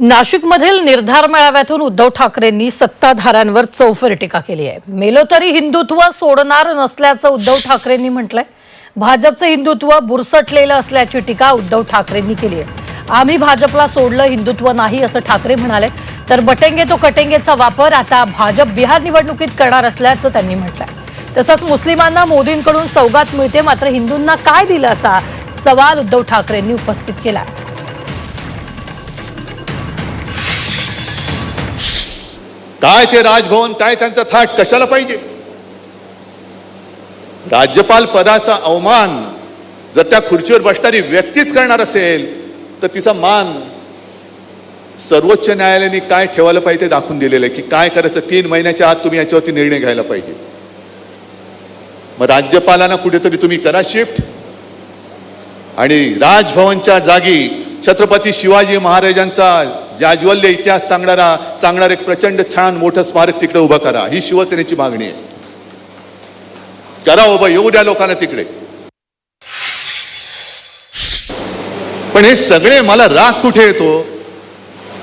नाशिकमधील निर्धार मेळाव्यातून उद्धव ठाकरेंनी सत्ताधाऱ्यांवर चौफेर टीका केली आहे. मेलो तरी हिंदुत्व सोडणार नसल्याचं उद्धव ठाकरेंनी म्हटलंय. भाजपचं हिंदुत्व बुरसटलेलं असल्याची टीका उद्धव ठाकरेंनी केली आहे. आम्ही भाजपला सोडलं हिंदुत्व नाही असं ठाकरे म्हणाले. तर बटेंगे तो कटेंगेचा वापर आता भाजप बिहार निवडणुकीत करणार असल्याचं त्यांनी म्हटलंय. तसंच मुस्लिमांना मोदींकडून सौगात मिळते मात्र हिंदूंना काय दिलं असा सवाल उद्धव ठाकरेंनी उपस्थित केला. आहे काय ते राजभवन काय त्यांचा थाट कशाला पाहिजे? राज्यपाल पदाचा अवमान जर त्या खुर्चीवर बसणारी व्यक्तीच करणार असेल तर तिचा मान सर्वोच्च न्यायालयाने काय ठेवायला पाहिजे ते दाखवून दिलेलं आहे की काय करायचं तीन महिन्याच्या आत तुम्ही याच्यावरती निर्णय घ्यायला पाहिजे. मग राज्यपालांना कुठेतरी तुम्ही करा शिफ्ट. आणि राजभवनच्या जागी छत्रपती शिवाजी महाराजांचा जाज्वल्य इतिहास सांगणारा सांगणार एक प्रचंड छान मोठं स्मारक तिकडे उभं करा. ही शिवसेनेची मागणी आहे. करा उभं येऊ द्या लोकांना तिकडे. पण हे सगळे मला राग कुठे येतो?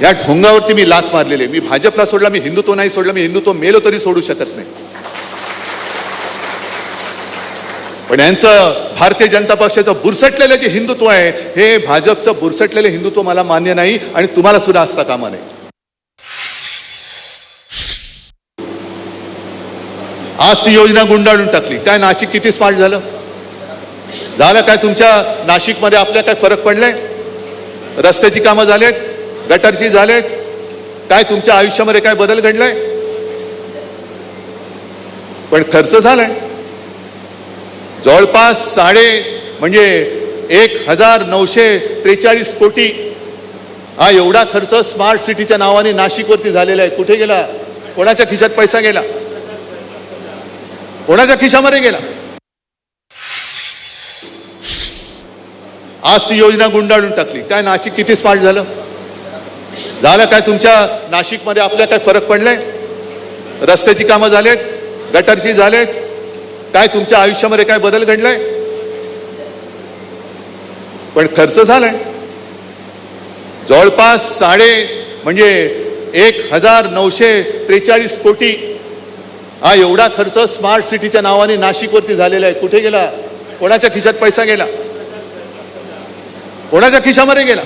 या ढोंगावरती मी लाथ मारलेले मी भाजपला सोडला मी हिंदुत्व नाही सोडला मी हिंदुत्व मेलो तरी सोडू शकत नाही. पण यांचं भारतीय जनता पक्षाचं बुरसटलेलं जे हिंदुत्व आहे हे भाजपचं बुरसटलेलं हिंदुत्व मला मान्य नाही आणि तुम्हाला सुद्धा असता कामा नाही आज ती योजना गुंडाळून टाकली. काय नाशिक किती स्मार्ट झालं? झालं काय तुमच्या नाशिकमध्ये आपल्या काय फरक पडलाय? रस्त्याची कामं झालेत गटरची झालेत काय तुमच्या आयुष्यामध्ये काय बदल घडलाय? पण खर्च झालाय. जवळपास साडे म्हणजे एक हजार नऊशे त्रेचाळीस कोटी. हा एवढा खर्च स्मार्ट सिटीच्या नावाने नाशिकवरती झालेला आहे. कुठे गेला? कोणाच्या खिशात पैसा गेला? कोणाच्या खिशामध्ये गेला? आज ती योजना गुंडाळून टाकली. काय नाशिक किती स्मार्ट झालं? झालं काय तुमच्या नाशिकमध्ये आपल्या काय फरक पडलाय? रस्त्याची कामं झालेत गटरची झालेत काय तुमच्या आयुष्यामध्ये काय बदल घडलाय? पण खर्च झालाय. जवळपास साडे म्हणजे एक हजार नऊशे त्रेचाळीस कोटी. हा एवढा खर्च स्मार्ट सिटीच्या नावाने नाशिकवरती झालेला आहे. कुठे गेला? कोणाच्या खिशात पैसा गेला? कोणाच्या खिशामध्ये गेला?